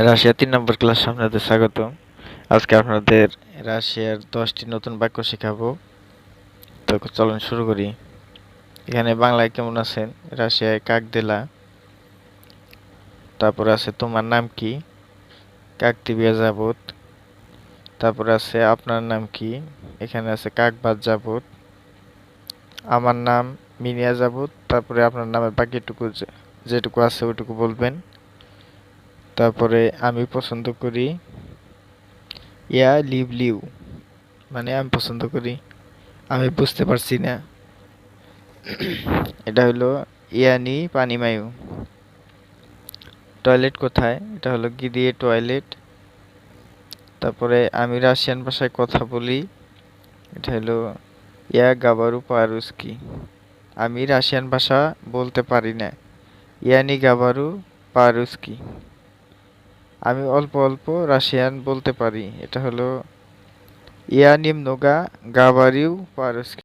Russia তিন নম্বর class আপনাদের স্বাগত আজকে আপনাদের রাশিয়ার দশটি নতুন বাক্য শেখাবো। তো চলুন শুরু করি। এখানে বাংলায় কেমন আছেন? রাশিয়ায় কাক দিলা তারপরে আছে তোমার নাম কি? কাক দিবিয়া যাবত তারপর আছে আপনার নাম কি? এখানে আছে কাকবাদ যাবত আমার নাম মিনিয়া যাবত তারপরে আপনার নামের বাকিটুকু যেটুকু আছে ওইটুকু বলবেন। তারপরে আমি পছন্দ করি, ইয়া লিভ লিউ। মানে আমি পছন্দ করি। আমি বুঝতে পারছি না। এটা হলো ইয়ানি পানি মায়ু টয়লেট কোথায়? এটা হলো গিদিয়ে টয়লেট? তারপরে আমি রাশিয়ান ভাষায় কথা বলি। এটা হলো ইয়া গাবারু পারুস্কি। আমি রাশিয়ান ভাষা বলতে পারি না। ইয়ানি গাবারু পারুস্কি। আমি অল্প অল্প রাশিয়ান বলতে পারি। এটা হলো ইয়ানিম নোগা গাবারিউ পারস্কি।